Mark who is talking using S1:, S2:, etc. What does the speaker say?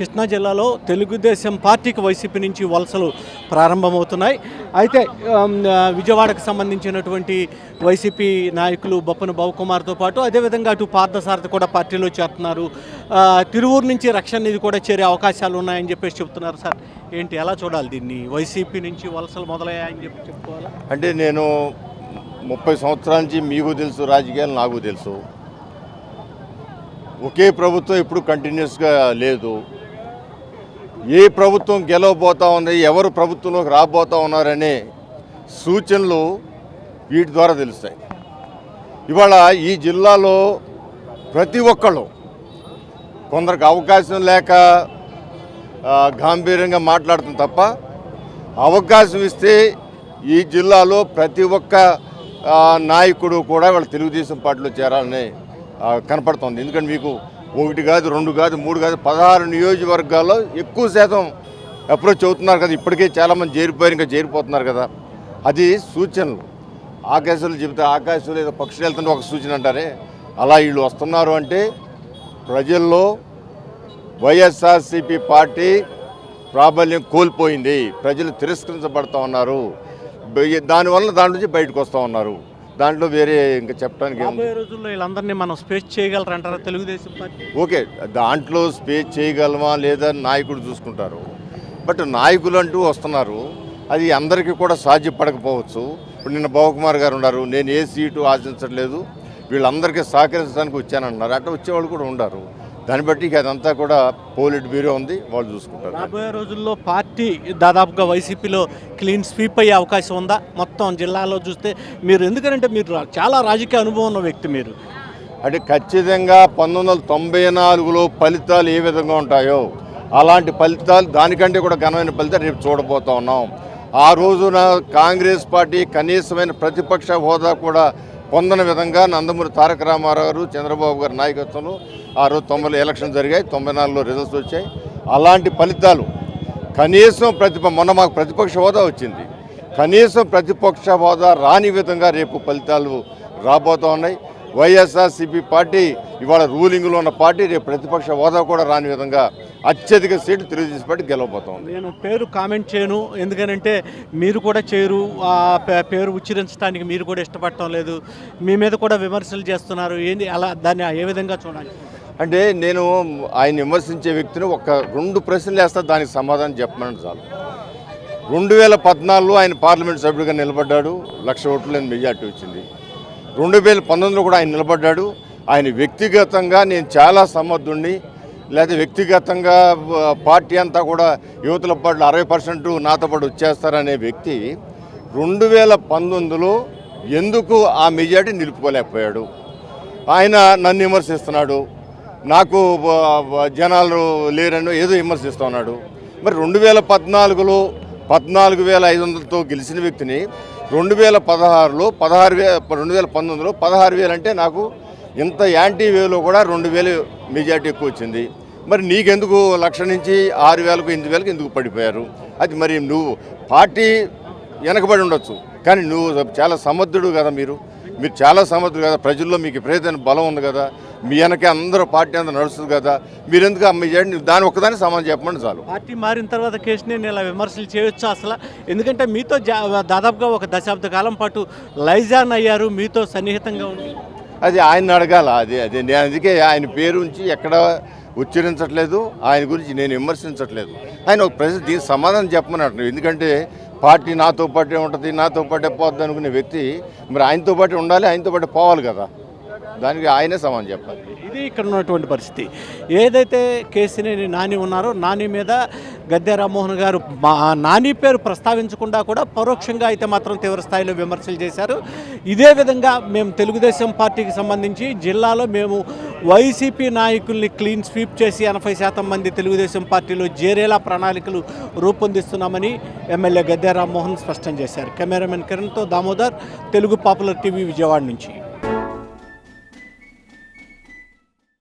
S1: కృష్ణా జిల్లాలో తెలుగుదేశం పార్టీకి వైసీపీ నుంచి వలసలు ప్రారంభమవుతున్నాయి. అయితే విజయవాడకు సంబంధించినటువంటి వైసీపీ నాయకులు బొప్పన బాబుకుమార్తో పాటు అదేవిధంగా అటు పార్థసారథి కూడా పార్టీలో చేరుతున్నారు. తిరువూరు నుంచి రక్షణ నిధి కూడా చేరే అవకాశాలు ఉన్నాయని చెప్పేసి చెప్తున్నారు సార్. ఏంటి ఎలా చూడాలి దీన్ని? వైసీపీ నుంచి వలసలు మొదలయ్యాయని చెప్పి చెప్పుకోవాలా?
S2: అంటే నేను ముప్పై సంవత్సరాల నుంచి మీకు తెలుసు రాజకీయాలు నాకు తెలుసు. ఒకే ప్రభుత్వం ఇప్పుడు కంటిన్యూస్గా లేదు. ఏ ప్రభుత్వం గెలవబోతా ఉంది ఎవరు ప్రభుత్వంలోకి రాబోతా ఉన్నారనే సూచనలు వీటి ద్వారా తెలుస్తాయి. ఇవాళ ఈ జిల్లాలో ప్రతి ఒక్కళ్ళు కొందరికి అవకాశం లేక గాంభీర్యంగా మాట్లాడుతుంది తప్ప అవకాశం ఇస్తే ఈ జిల్లాలో ప్రతి ఒక్క నాయకుడు కూడా వాళ్ళ తెలుగుదేశం పార్టీలో చేరాలని కనపడుతుంది. ఎందుకంటే మీకు ఒకటి కాదు రెండు కాదు మూడు కాదు పదహారు నియోజకవర్గాల్లో ఎక్కువ శాతం అప్రోచ్ అవుతున్నారు కదా. ఇప్పటికే చాలామంది చేరిపోయారు ఇంకా చేరిపోతున్నారు కదా. అది సూచనలు. ఆకాశాలు చెబితే ఆకాశంలో ఏదో పక్షులు వెళ్తుంటే ఒక సూచన అంటారే. అలా వీళ్ళు వస్తున్నారు అంటే ప్రజల్లో వైఎస్ఆర్సీపీ పార్టీ ప్రాబల్యం కోల్పోయింది. ప్రజలు తిరస్కరించబడతా ఉన్నారు. దానివల్ల దాని నుంచి బయటకు వస్తూ ఉన్నారు. దాంట్లో వేరే ఇంకా చెప్పడానికి
S1: రాబోయే రోజుల్లో వీళ్ళందరినీ మనం స్పేస్ చేయగలరంటారా తెలుగుదేశం పార్టీ?
S2: ఓకే దాంట్లో స్పేస్ చేయగలమా లేదా నాయకుడు చూసుకుంటారు. బట్ నాయకులు అంటూ వస్తున్నారు. అది అందరికీ కూడా సాధ్యపడకపోవచ్చు. ఇప్పుడు నిన్న బావకుమార్ గారు ఉన్నారు. నేను ఏ సీటు ఆశించట్లేదు. వీళ్ళందరికీ సహకరించడానికి వచ్చానంటున్నారు అట్లా వచ్చేవాళ్ళు కూడా ఉన్నారు దాన్ని బట్టి ఇక అదంతా కూడా పోలిట్ బ్యూరో ఉంది వాళ్ళు చూసుకుంటారు.
S1: రాబోయే రోజుల్లో పార్టీ దాదాపుగా వైసీపీలో క్లీన్ స్వీప్ అయ్యే అవకాశం ఉందా? మొత్తం జిల్లాలో చూస్తే మీరు ఎందుకంటే మీరు చాలా రాజకీయ అనుభవం ఉన్న వ్యక్తి మీరు.
S2: అంటే ఖచ్చితంగా పంతొమ్మిది వందల తొంభై నాలుగులో ఫలితాలు ఏ విధంగా ఉంటాయో అలాంటి ఫలితాలు దానికంటే కూడా ఘనమైన ఫలితాలు రేపు చూడబోతా ఉన్నాం. ఆ రోజున కాంగ్రెస్ పార్టీ కనీసమైన ప్రతిపక్ష హోదా కూడా పొందని విధంగా నందమూరి తారక రామారావు గారు చంద్రబాబు గారి నాయకత్వంలో ఆ రోజు తొంభైలో ఎలక్షన్ జరిగాయి. తొంభై నాలుగులో రిజల్ట్స్ వచ్చాయి. అలాంటి ఫలితాలు కనీసం ప్రతిప మొన్న మాకు ప్రతిపక్ష హోదా వచ్చింది. కనీసం ప్రతిపక్ష హోదా రాని విధంగా రేపు ఫలితాలు రాబోతూ ఉన్నాయి. వైఎస్ఆర్సీపీ పార్టీ ఇవాళ రూలింగ్లో ఉన్న పార్టీ రేపు ప్రతిపక్ష హోదా కూడా రాని విధంగా అత్యధిక సీట్లు తెలుగుదేశం పార్టీ గెలవబోతా ఉంది.
S1: నేను పేరు కామెంట్ చేయను. ఎందుకనంటే మీరు కూడా చేయరు. ఆ పేరు ఉచ్చరించడానికి మీరు కూడా ఇష్టపడటం లేదు. మీ మీద కూడా విమర్శలు చేస్తున్నారు. ఏంది అలా దాన్ని ఏ విధంగా చూడాలి?
S2: అంటే నేను ఆయన విమర్శించే వ్యక్తిని ఒక రెండు ప్రశ్నలు వేస్తా దానికి సమాధానం చెప్పమని చాలు. రెండు వేల పద్నాలుగులో ఆయన పార్లమెంట్ సభ్యుడిగా నిలబడ్డాడు. లక్ష ఓట్లు లేని మెజార్టీ వచ్చింది. రెండు వేల పంతొమ్మిదిలో కూడా ఆయన నిలబడ్డాడు. ఆయన వ్యక్తిగతంగా నేను చాలా సమర్థుణ్ణి. లేదా వ్యక్తిగతంగా పార్టీ అంతా కూడా యువతల పట్ల అరవై పర్సెంట్ నాతో పాటు వచ్చేస్తారనే వ్యక్తి రెండు వేల పంతొమ్మిదిలో ఎందుకు ఆ మెజార్టీ నిలుపుకోలేకపోయాడు? ఆయన నన్ను విమర్శిస్తున్నాడు. నాకు జనాలు లేరని ఏదో విమర్శిస్తూ ఉన్నాడు. మరి రెండు వేల పద్నాలుగులో పద్నాలుగు వేల ఐదు వందలతో గెలిచిన వ్యక్తిని రెండు వేల పదహారులో పదహారు వే రెండు వేల పంతొమ్మిదిలో పదహారు వేలు అంటే నాకు ఇంత యాంటీ వేలో కూడా రెండు వేలు మెజార్టీ ఎక్కువ వచ్చింది. మరి నీకెందుకు లక్ష నుంచి ఆరు వేలకు ఎనిమిది వేలకు ఎందుకు పడిపోయారు? అది మరి నువ్వు పార్టీ వెనకబడి ఉండొచ్చు. కానీ నువ్వు చాలా సమర్థుడు కదా మీరు. మీరు చాలా సమర్థుడు కదా. ప్రజల్లో మీకు విపరీతమైన బలం ఉంది కదా. మీ వెనకే అందరూ పార్టీ అంతా నడుస్తుంది కదా. మీరు ఎందుకు అమ్మ చేయండి? దాని ఒక్కదాన్ని సమాధానం చెప్పండి చాలు.
S1: పార్టీ మారిన తర్వాత కేసుని ఇలా విమర్శలు చేయొచ్చు అసలు. ఎందుకంటే మీతో దాదాపుగా ఒక దశాబ్ద కాలం పాటు లైజాన్ అయ్యారు. మీతో సన్నిహితంగా ఉండి
S2: అది ఆయన అడగాల. అది అది నేను అందుకే ఆయన పేరు ఉంచి ఎక్కడ ఉచ్చరించట్లేదు. ఆయన గురించి నేను విమర్శించట్లేదు. ఆయన ఒక ప్రజలు దీనికి సమాధానం చెప్పమని ఎందుకంటే పార్టీ నాతో పాటే ఉంటుంది నాతో పాటే పోద్ది అనుకునే వ్యక్తి మరి ఆయనతో పాటే ఉండాలి ఆయనతో పాటు పోవాలి కదా. దానికి ఆయనే సమాధానం చెప్పాలి.
S1: ఇది ఇక్కడ ఉన్నటువంటి పరిస్థితి. ఏదైతే కేసినేని నాని ఉన్నారో నాని మీద గద్దె రామ్మోహన్ గారు మా నాని పేరు ప్రస్తావించకుండా కూడా పరోక్షంగా అయితే మాత్రం తీవ్రస్థాయిలో విమర్శలు చేశారు. ఇదే విధంగా మేము తెలుగుదేశం పార్టీకి సంబంధించి జిల్లాలో మేము వైసీపీ నాయకుల్ని క్లీన్ స్వీప్ చేసి ఎనభై శాతం మంది తెలుగుదేశం పార్టీలో చేరేలా ప్రణాళికలు రూపొందిస్తున్నామని ఎమ్మెల్యే గద్దె రామ్మోహన్ స్పష్టం చేశారు. కెమెరామెన్ కిరణ్తో దామోదర్ తెలుగు పాపులర్ టీవీ విజయవాడ నుంచి.